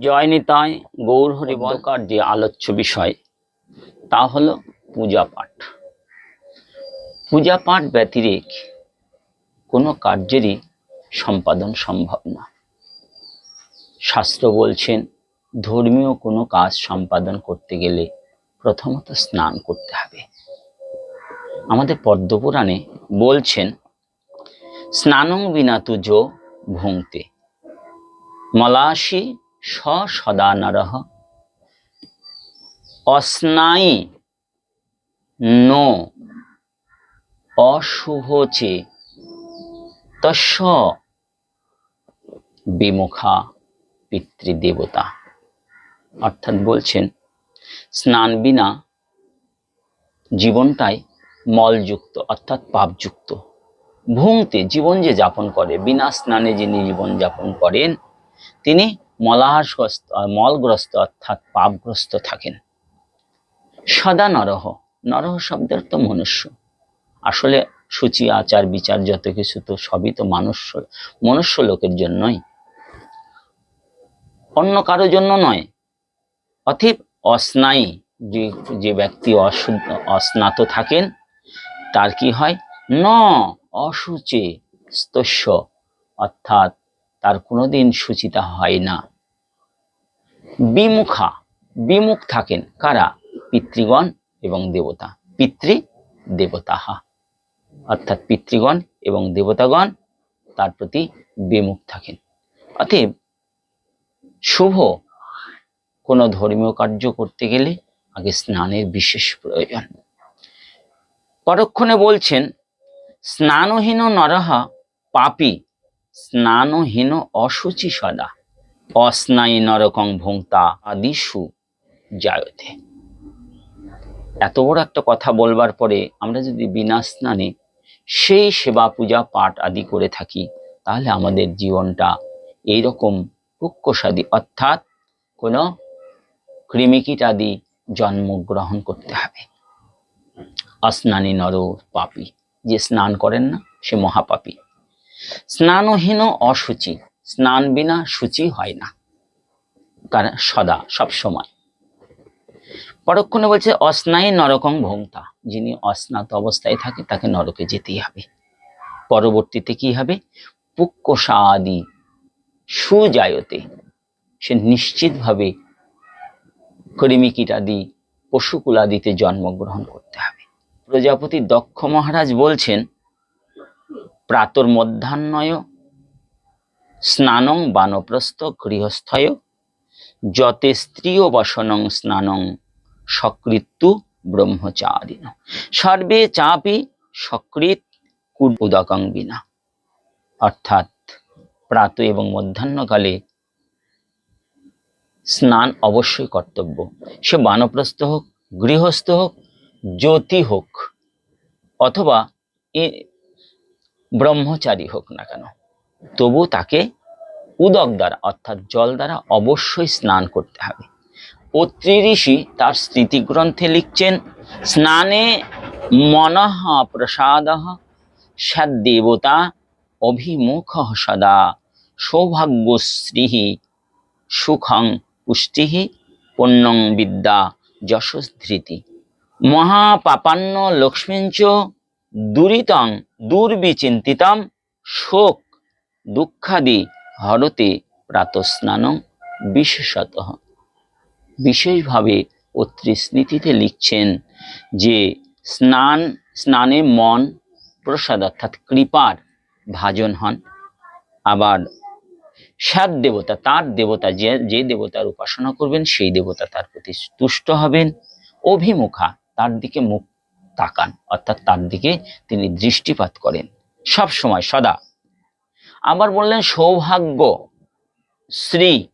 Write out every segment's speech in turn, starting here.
জয় নিতাই গৌর হরিবকার যে আলোচ্য বিষয় তা হলো পূজা পাঠ। পূজা পাঠ ব্যতিরেক কোনো কার্যেরই সম্পাদন সম্ভব না। শাস্ত্র বলছেন ধর্মীয় কোনো কাজ সম্পাদন করতে গেলে প্রথমত স্নান করতে হবে। আমাদের পদ্মপুরাণে বলছেন স্নানং বিনা তুজ ভুংতে মলাশি স সদা নরহ অস্নায়ী নো অশুভচে তস্য বিমুখা পিতৃদেবতা। অর্থাৎ বলছেন, স্নান বিনা জীবনটাই মলযুক্ত, অর্থাৎ পাপযুক্ত। ভুংতে জীবন যে যাপন করে, বিনা স্নানে যিনি জীবন যাপন করেন, তিনি মলাহাসগ্রস্ত মলগ্রস্ত অর্থাৎ পাপগ্রস্ত থাকেন। সদা নরহ নরহ শব্দের তো মনুষ্য। আসলে সূচি, আচার, বিচার যত কিছু তো সবই তো মানুষ মনুষ্য লোকের জন্যই। অন্য কারোর জন্য নয়, অথিব অস্নায়ী যে যে ব্যক্তি অশুদ্ধ, অস্নাত থাকেন, তার কি হয়? ন অসুচে স্তস্য অর্থাৎ তার কোনোদিন সুচিতা হয় না। বিমুখা, বিমুখ থাকেন কারা? পিতৃগণ এবং দেবতা। পিতৃ দেবতাহা অর্থাৎ পিতৃগণ এবং দেবতাগণ তার প্রতি বিমুখ থাকেন। অতএব শুভ কোনো ধর্মীয় কার্য করতে গেলে আগে স্নানের বিশেষ প্রয়োজন। পরক্ষণে বলছেন, স্নানহীন নরহা পাপী স্নানহীন অসুচি সদা। অস্নায়ী নরকং ভোক্তা আদিশু জায়তে। এত বড় একটা কথা বলবার পরে আমরা যদি বিনা স্নানে সেই সেবা পূজা পাঠ আদি করে থাকি, তাহলে আমাদের জীবনটা এইরকম পুক্কসাদি অর্থাৎ কোনো কৃমিকীট আদি জন্মগ্রহণ করতে হবে। অস্নানী নর পাপী, যে স্নান করেন না, সে মহাপাপী। স্নানহীন অসুচি স্নান বিনা সূচি হয় না। কারণ সদা, সব সময়। পরক্ষণে বলছে, অস্নায়ী নরকং ভোক্তা যিনি অস্নাত অবস্থায় থাকে, তাকে নরকে যেতেই হবে। পরবর্তীতে কি হবে? পুক্কসা আদি সুজায়তে সে নিশ্চিতভাবে কৃমিকীটাদি পশুকুলাদিতে জন্মগ্রহণ করতে হবে। প্রজাপতি দক্ষ মহারাজ বলছেন প্রাতর মধ্যাহ্নয়, স্নানং বানপ্রস্থ গৃহস্থয়, যতে স্ত্রীয় বসনং স্নানং সকৃত্যু ব্রহ্মচারিণ। সর্বে চাপি সকৃত উদকং বিনা। অর্থাৎ প্রাত এবং মধ্যাহ্নকালে স্নান অবশ্যই কর্তব্য। সে বানপ্রস্থ হোক, গৃহস্থ হোক, জ্যোতি হোক, অথবা ব্রহ্মচারী হোক না কেন, তবু তাকে উদক দ্বারা, অর্থাৎ জল দ্বারা অবশ্যই স্নান করতে হবে। অত্রি ঋষি তার স্মৃতিগ্রন্থে লিখছেন, স্নানে মনঃ প্রসাদ সদ্দেবতা অভিমুখ সদা সৌভাগ্যশ্রী সুখং পুষ্টি পুণ্যং বিদ্যা যশস্ধৃতি মহাপাপান্ন লক্ষ্মীঞ্চ দুরিতং দুর্বিচিন্তিতম শোক দুঃখাদি হরতে প্রাতস্নান বিশেষত। বিশেষভাবে অত্রি স্মৃতিতে লিখছেন যে, স্নান, স্নানে মন প্রসাদ অর্থাৎ কৃপার ভাজন হন। আবার সাত দেবতা, তার দেবতা যে যে দেবতার উপাসনা করবেন, সেই দেবতা তার প্রতি তুষ্ট হবেন। অভিমুখা, তার দিকে মুখ তাকান, অর্থাৎ তার দিকে তিনি দৃষ্টিপাত করেন। সব সময়, সদা। আবার বললেন, সৌভাগ্য শ্রী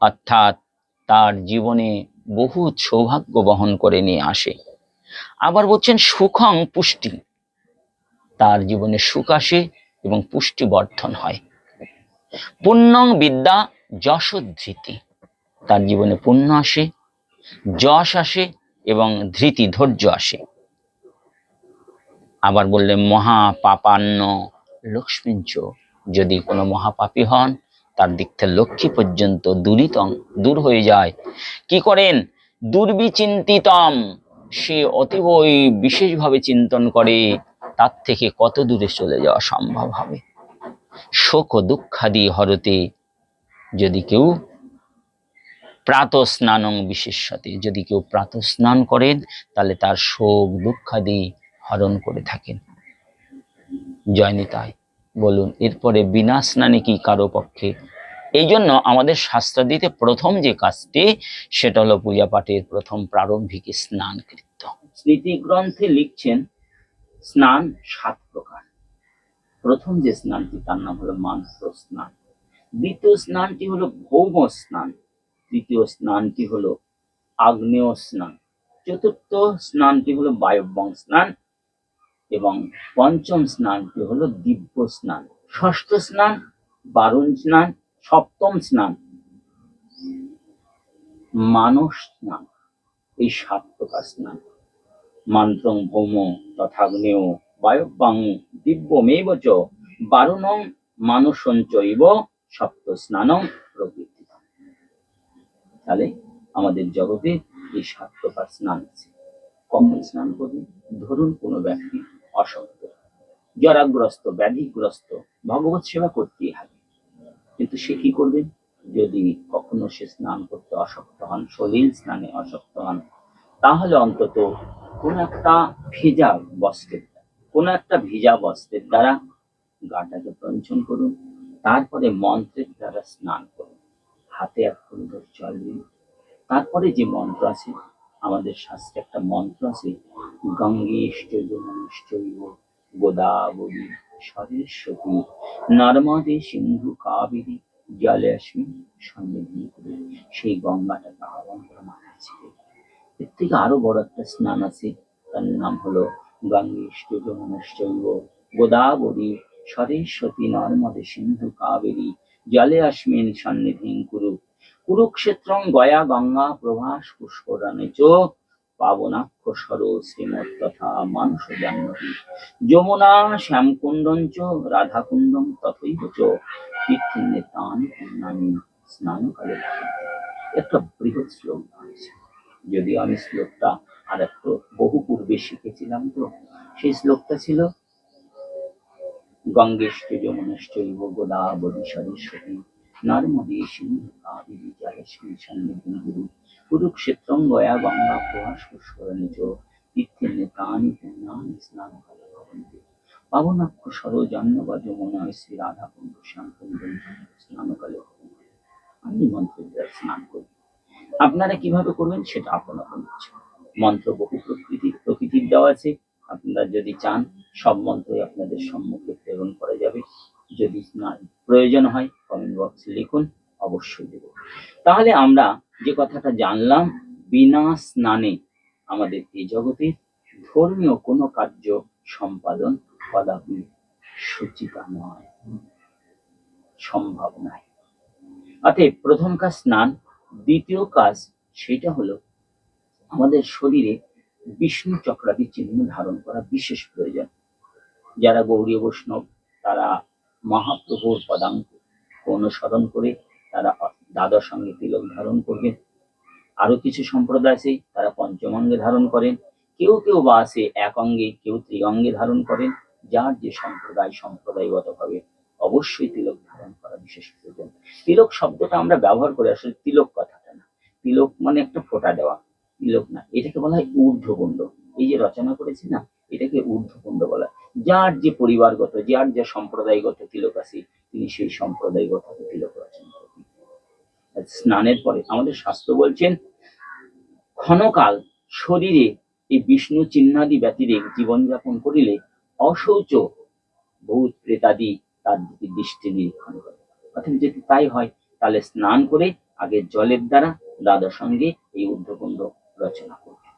অর্থাৎ তার জীবনে বহু সৌভাগ্য বহন করে নিয়ে আসে। আবার বলছেন, সুখং পুষ্টি, তার জীবনে সুখ আসে এবং পুষ্টি বর্ধন হয়। পুণ্যং বিদ্যা যশোধৃতি তার জীবনে পুণ্য আসে, যশ আসে এবং ধৃতি ধৈর্য আসে। আবার বললেন মহা পাপান্ন লক্ষ্মীঞ্চ, যদি কোনো মহাপাপী হন, তার দিক থেকে লক্ষ্মী পর্যন্ত দূরিতং দূর হয়ে যায়। কি করেন? দুর্বিচিন্তিতম। সে অতীবই বিশেষভাবে চিন্তন করে, তার থেকে কত দূরে চলে যাওয়া সম্ভব হবে? শোক ও দুঃখাদি হরতে যদি কেউ প্রাত স্নানং বিশেষতে যদি কেউ প্রাত স্নান করেন, তাহলে তার শোক দুঃখাদি হরণ করে থাকেন। জয়নিতাই বলুন, এরপরে বিনা স্নানে কি কারও পক্ষে? এই জন্য আমাদের শাস্ত্রাদিতে প্রথম যে কাজটি, সেটা হলো পূজা পাঠের প্রথম প্রারম্ভিক স্নান কৃত্য স্মৃতি গ্রন্থে লিখছেন, স্নান সাত প্রকার। প্রথম যে স্নানটি, তার নাম হলো মানস স্নান। দ্বিতীয় স্নানটি হলো ভৌম স্নান। তৃতীয় স্নানটি হলো আগ্নেয় স্নান। চতুর্থ স্নানটি হলো বায়ব্যং স্নান। এবং পঞ্চম স্নানটি হলো দিব্য স্নান। ষষ্ঠ স্নান, বারুণ স্নান, সপ্তম স্নান। মানস স্নান, এই সাত প্রকার স্নান। মন্ত্রং ভৌম তথাগ্নেয় বায়ব্যাং দিব্যমেব চ বারুণং মানসঞ্চৈব সপ্ত স্নানং প্রকৃতি তাহলে আমাদের জগতে এই সাত প্রকার স্নান আছে। কখন স্নান করবে? ধরুন কোনো ব্যক্তি অসক্ত জরাগ্রস্ত, ব্যাধিগ্রস্ত, ভগবত সেবা করতেই হবে। কিন্তু সে কি করবে? যদি কখনো সে স্নান করতে অসক্ত হন, সলিল স্নানে অসক্ত হন, তাহলে অন্তত কোন একটা ভেজা বস্ত্রের কোন একটা ভেজা বস্ত্রের দ্বারা গাটাকে প্রঞ্চন করুন, তারপরে মন্ত্রের দ্বারা স্নান করুন। হাতে এক সুন্দর জল দিন। তারপরে যে মন্ত্র আছে, আমাদের শাস্ত্রে একটা মন্ত্র আছে গঙ্গেষ্ট যমুনেশ্বৈব গোদাবরী সরেস্বতী। নর্মদে সিন্ধু কাবেরী জলে অস্মিন সন্নিধি করে সেই গঙ্গাটাকে আহ্বান করে ছিল এর থেকে আরও বড় একটা স্নান আছে, তার নাম হলো গঙ্গেষ্ট যমুনেশ্বৈব গোদাবরী সরেস্বতী নর্মদে সিন্ধু কাবেরী জলে অস্মিন সন্নিধি কুরু। কুরুক্ষেত্রং গয়া গঙ্গা প্রভাস পুষ্করণে চ। পাবনাক্ষ সর শ্রীমৎ তথা মানুষ জাহ্নবী যমুনা শ্যামকুণ্ডং চ রাধাকুণ্ডং তথৈব চ তীর্থে তান পূর্ণানি স্নানকালে একটা বৃহৎ শ্লোক আছে। যদি আমি শ্লোকটা আর একটু বহু পূর্বে শিখেছিলাম তো, সেই শ্লোকটা ছিল গঙ্গেশ্চ যমুনেশ্চৈব গোদাবরী সরস্বতী, নর্মদে সিন্ধু কাবেরী জলস্মী সন্নিধি গুরু কুরুক্ষেত্রং গয়া পুষ্করণে চ তীর্থে নেতানি পুণ্যানি স্নান কালে ভবন্তি। পাবনাক্ষ সর জন্ম বা যমুনা শ্রী রাধা কুণ্ড শ্যাম কুণ্ড স্নান কালে আমি মন্ত্রের স্নান করি। আপনারা কীভাবে করবেন সেটা আপন আপন ইচ্ছা মন্ত্র বহু প্রকৃতি, প্রকৃতির দেওয়া আছে। আপনারা যদি চান, সব মন্ত্রই আপনাদের সম্মুখে প্রেরণ করা যাবে। যদি প্রয়োজন হয় কমেন্ট বক্সে লিখুন। অবশ্যই দেব। তাহলে আমরা যে কথাটা জানলাম, বিনা স্নানে আমাদের এই জগতে ধর্মীয় কোনো কার্য সম্পাদন কদাপি সূচিতা নয়। সম্ভব নয়। অতএব প্রথম কাজ স্নান, দ্বিতীয় কাজ সেটা হলো আমাদের শরীরে বিষ্ণু চক্রাদি চিহ্ন ধারণ করা বিশেষ প্রয়োজন। যারা গৌরী বৈষ্ণব, তারা মহাপ্রভুর পদাঙ্ক অনুসরণ করে তারা দ্বাদশ সঙ্গে তিলক ধারণ করবেন। আরও কিছু সম্প্রদায় আছে, তারা পঞ্চমঙ্গে ধারণ করেন। কেউ কেউ বা আছে এক অঙ্গে, কেউ ত্রিঅঙ্গে ধারণ করেন। যার যে সম্প্রদায় সম্প্রদায়গত ভাবে অবশ্যই তিলক ধারণ করা বিশেষ প্রয়োজন। তিলক শব্দটা আমরা ব্যবহার করি, আসলে তিলক কথাটা না। তিলক মানে একটা ফোঁটা দেওয়া, তিলক না। এটাকে বলা হয় ঊর্ধ্বকুণ্ড এই যে রচনা করেছি না, এটাকে ঊর্ধ্বকুণ্ড বলা। যার যে পরিবারগত, যার যে সম্প্রদায়গত তিলক আছে, তিনি সেই সম্প্রদায়গত তিলক স্নানের পরে। আমাদের শাস্ত্র বলছেন, ক্ষণকাল শরীরে এই বিষ্ণু চিহ্নাদি ব্যতিরেক জীবনযাপন করিলে অশৌচ ভূত প্রেতাদি তার দিকে দৃষ্টি নিরীক্ষণ করে। অর্থাৎ যদি তাই হয়, তাহলে স্নান করে আগে জলের দ্বারা দাদার সঙ্গে এই ঊর্ধ্বকুণ্ড রচনা করবেন।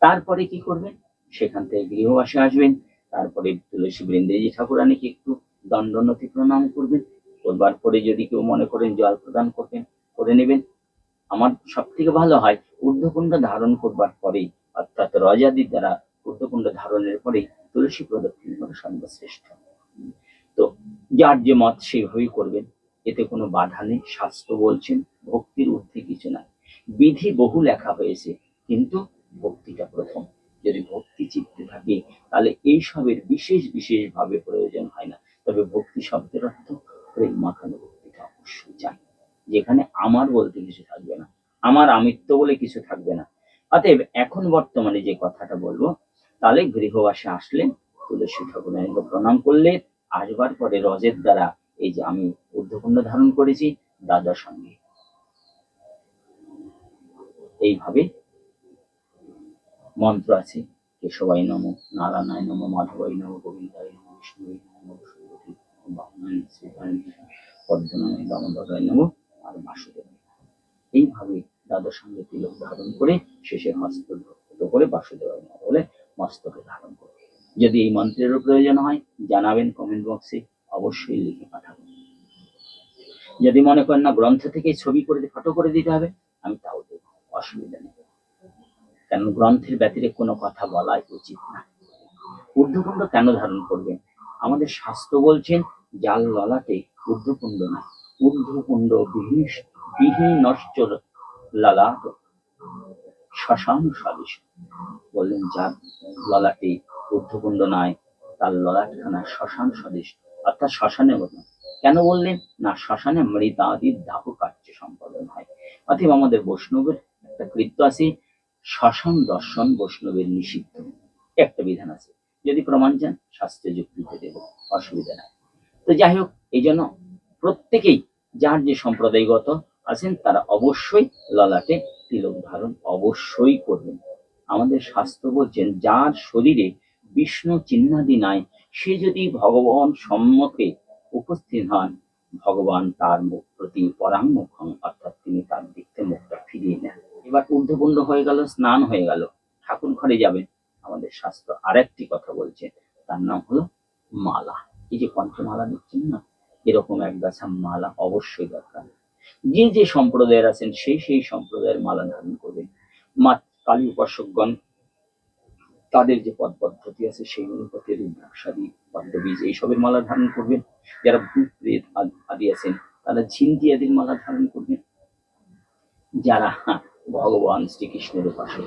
তারপরে কি করবেন? সেখান থেকে গৃহবাসে আসবেন। তারপরে তুলসী বৃন্দেজি ঠাকুরানীকে একটু দণ্ডনতি প্রণাম করবেন। করবার পরে যদি কেউ মনে করেন জল প্রদান করবেন করে নেবেন। আমার সব থেকে ভালো হয় ঊর্ধ্বকুণ্ড ধারণ করবার পরেই, অর্থাৎ রজাদির দ্বারা ঊর্ধ্বকুণ্ড ধারণের পরেই তুলসী প্রদক্ষিণ করা সর্বশ্রেষ্ঠ। তো যার যে মত সেইভাবেই করবেন, এতে কোনো বাধা নেই, শাস্ত্র বলছেন, ভক্তির ঊর্ধ্বে কিছু নাই। বিধি বহু লেখা হয়েছে, কিন্তু ভক্তিটা প্রথম। যদি ভক্তি চিত্তে থাকে, তাহলে এই সবের বিশেষ বিশেষভাবে প্রয়োজন হয় না। তবে ভক্তি শব্দের অর্থ প্রেম মাখানো ভক্তিটা অবশ্যই চাই। যেখানে আমার বলতে কিছু থাকবে না, আমার আমিত্ব বলে কিছু থাকবে না। অতএব এখন বর্তমানে যে কথাটা বলব, তাহলে গৃহবাসে আসলে তুলসী ঠাকুরের প্রণাম করলে আসবার পরে রজের দ্বারা এই যে আমি ঊর্ধ্বকুণ্ড ধারণ করেছি দাদার সঙ্গে এইভাবে মন্ত্র আছে কেশবাই নম, নারায়ণায় নম মাধবাই নম, গোবিন্দায় নম বিষ্ণুই নম পদ্মনায় দামোদরায় নম আর বাসুদেব এইভাবে দাদার সঙ্গে তিলক ধারণ করে শেষে হস্ত করে বাসুদেবায় নম বলে মস্তকে ধারণ করবে। যদি এই মন্ত্রেরও প্রয়োজন হয়, জানাবেন কমেন্ট বক্সে অবশ্যই লিখে পাঠাবেন। যদি মনে করেন না গ্রন্থ থেকে ছবি করে ফটো করে দিতে হবে, আমি তাও দেবো, অসুবিধা নেই। কারণ গ্রন্থের ব্যতিরে কোনো কথা বলাই উচিত না। ঊর্ধ্বকুণ্ড কেন ধারণ করবেন? আমাদের শাস্ত্র বলছেন, জাল ললাটে ঊর্ধ্বকুণ্ড না ঊর্ধ্বকুণ্ড বিহীন বিহীন নষ্ট ললাট। শ্মশান সদৃশ বললেন যার ললাটে ঊর্ধ্বকুণ্ড নয়, তার ললাটখানা শ্মশান সদৃশ অর্থাৎ শ্মশানের মতো কেন বললেন? না শ্মশানে মৃতাদির দাহ কার্য সম্পাদন হয়। অতএব আমাদের বৈষ্ণবের একটা কৃত্য আছে শ্মশান দর্শন বৈষ্ণবের নিষিদ্ধ। একটা বিধান আছে। যদি প্রমাণ চান, শাস্ত্রে যুক্তিতে দেব, অসুবিধা নাই। তো যাই হোক, এই জন্য প্রত্যেকেই যার যে সম্প্রদায়গত আছেন, তারা অবশ্যই ললাটে তিলক ধারণ অবশ্যই করবেন। আমাদের শাস্ত্র বলছেন যার শরীরে বিষ্ণু চিহ্নাদি নাই, সে যদি ভগবান সম্মুখে উপস্থিত হন, ভগবান তার মুখ প্রতি হন অর্থাৎ তিনি তার দেখতে মুখটা ফিরিয়ে নেন। এবার ঊর্ধ্বপুণ্ড হয়ে গেল, স্নান হয়ে গেল, ঠাকুর ঘরে যাবেন। আমাদের শাস্ত্র আরেকটি কথা বলছে, তার নাম হলো মালা। এই যে কণ্ঠমালা দিচ্ছেন না? এরকম এক গাছা মালা অবশ্যই দরকার। যে যে সম্প্রদায়ের আছেন সেই সেই সম্প্রদায়ের মালা ধারণ করবেন। মা কালী উপাসকগণ তাদের যে পদ পদ্ধতি আছে সেই অনুপাতে রুদ্রাক্ষাদি পদ্মবীজ এইসবের মালা ধারণ করবেন। যারা ভূত প্রেত আদি আছেন তারা ঝিন্তি আদির মালা ধারণ করবেন। যারা ভগবান শ্রীকৃষ্ণের উপাসক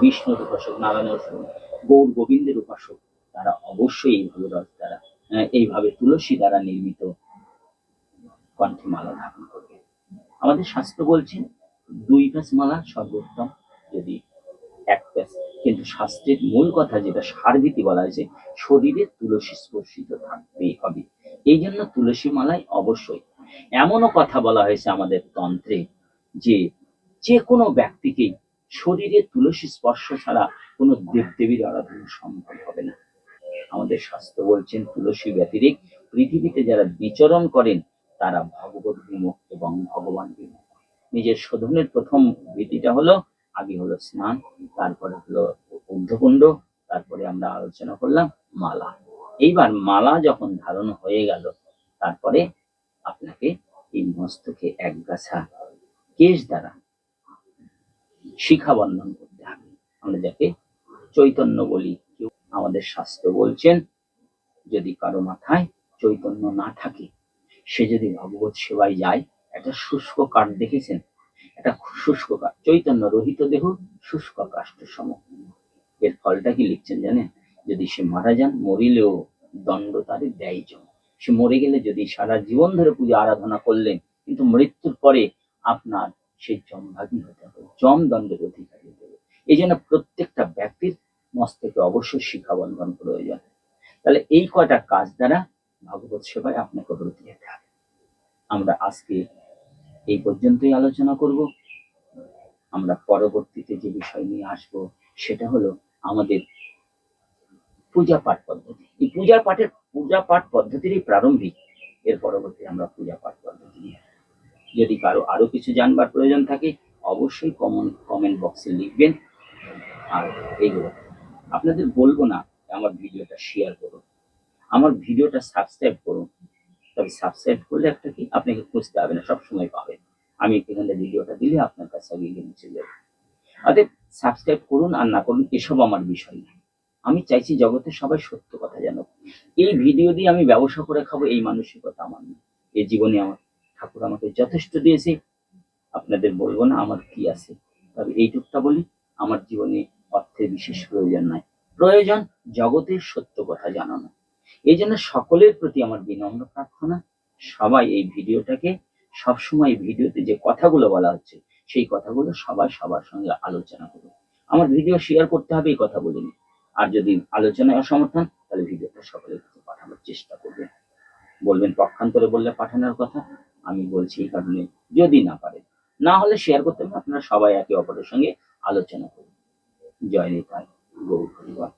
বিষ্ণুর উপাসক নারায়ণের উপাসক গৌর গোবিন্দের উপাসক তারা অবশ্যই এইভাবে রথ দ্বারা আহ, এইভাবে তুলসী দ্বারা নির্মিত কণ্ঠে মালা ধারণ করবে। আমাদের শাস্ত্র বলছেন দুই প্যাচ মালা সর্বোত্তম যদি এক প্যাচ কিন্তু শাস্ত্রের মূল কথা যেটা সারভীতি বলা হয়েছে, শরীরে তুলসী স্পর্শিত থাকতেই হবে। এই জন্য তুলসী মালায় অবশ্যই এমনও কথা বলা হয়েছে আমাদের তন্ত্রে যে যে কোনো ব্যক্তিকেই শরীরে তুলসী স্পর্শ ছাড়া কোনো দেবদেবীর আরাধনা সম্ভব হবে না। আমাদের শাস্ত্র বলছেন, তুলসী ব্যতিরিক পৃথিবীতে যারা বিচরণ করেন তারা ভগবত বিমুখ এবং ভগবান বিমুখ। নিজের শোধনের প্রথম ভীতিটা হলো, আগে হলো স্নান, তারপরে হলো ঊর্ধ্বকুণ্ড, তারপরে আমরা আলোচনা করলাম মালা। এইবার মালা যখন ধারণ হয়ে গেল, তারপরে আপনাকে এই মস্তকে এক গাছা কেশ দ্বারা শিখা বন্ধন করতে হবে। আমরা যাকে চৈতন্য বলি আমাদের শাস্ত্র বলছেন, যদি কারও মাথায় চৈতন্য না থাকে সে যদি ভগবত সেবায় যায়, একটা শুষ্ক কাঠ দেখেছেন? একটা শুষ্ক কাঠ। চৈতন্য রহিত দেহ শুষ্ক কাষ্ঠ সম। এর ফলটা কি লিখছেন জানেন? যদি সে মারা যান, মরিলেও দণ্ড তারে দেয় জন। সে মরে গেলে যদি সারা জীবন ধরে পূজা আরাধনা করলেন, কিন্তু মৃত্যুর পরে আপনার সেই জমভাগী হতে হবে। জম দণ্ডের অধিকারী হবে। এই জন্য প্রত্যেকটা ব্যক্তির মস্তকে অবশ্যই শিক্ষাবন্ধন প্রয়োজন। তাহলে এই কয়টা কাজ দ্বারা ভগবত সেবায় আপনাকে ব্রতী যেতে আমরা আজকে এই পর্যন্তই আলোচনা করব। আমরা পরবর্তীতে যে বিষয় নিয়ে আসব, সেটা হলো আমাদের পূজা পাঠ পদ্ধতি। এই পূজা পাঠের, পূজা পাঠ পদ্ধতিরই প্রারম্ভিক এর পরবর্তী আমরা পূজা পাঠ পদ্ধতি নিয়ে। যদি কারও আরও কিছু জানবার প্রয়োজন থাকে, অবশ্যই কমন, কমেন্ট বক্সে লিখবেন। আর এইগুলো। আপনাদের বলব না, আমার ভিডিওটা শেয়ার করুন। আমার ভিডিওটা সাবস্ক্রাইব করুন। তবে সাবস্ক্রাইব করলে একটা কি? আপনাকে খুঁজতে হবে না, সবসময় পাবেন। আমি এখানে ভিডিওটা দিলে আপনার কাছে আগে গিয়ে মুছে যাবে। অতএব সাবস্ক্রাইব করুন আর না করুন, এসব আমার বিষয় না। আমি চাইছি জগতে সবাই সত্য কথা জানুক। এই ভিডিও দিয়ে আমি ব্যবসা করে খাব, এই মানসিকতা আমার না। এই জীবনে আমার ঠাকুর আমাকে যথেষ্ট দিয়েছে। আপনাদের বলব না আমার কি আছে। তবে এইটুকটা বলি, আমার জীবনে অর্থের বিশেষ প্রয়োজন নাই। প্রয়োজন জগতের সত্য কথা জানানো। এই জন্য সকলের প্রতি আমার বিনম্র প্রার্থনা। সবাই এই ভিডিওটাকে সবসময় ভিডিওতে যে কথাগুলো বলা হচ্ছে, সেই কথাগুলো সবাই সবার সঙ্গে আলোচনা করুন। আমার ভিডিও শেয়ার করতে হবে, এই কথা বলিনি। আর যদি আলোচনায় অসমর্থন তাহলে ভিডিওটা সকলের কাছে পাঠানোর চেষ্টা করবেন। বলবেন পক্ষান্তরে বললে পাঠানোর কথা, আমি বলছি এই কারণে যদি না পারেন। না হলে শেয়ার করতে হবে, আপনারা সবাই একে অপরের সঙ্গে আলোচনা করুন। জয় নিতাই গৌর পরিবার।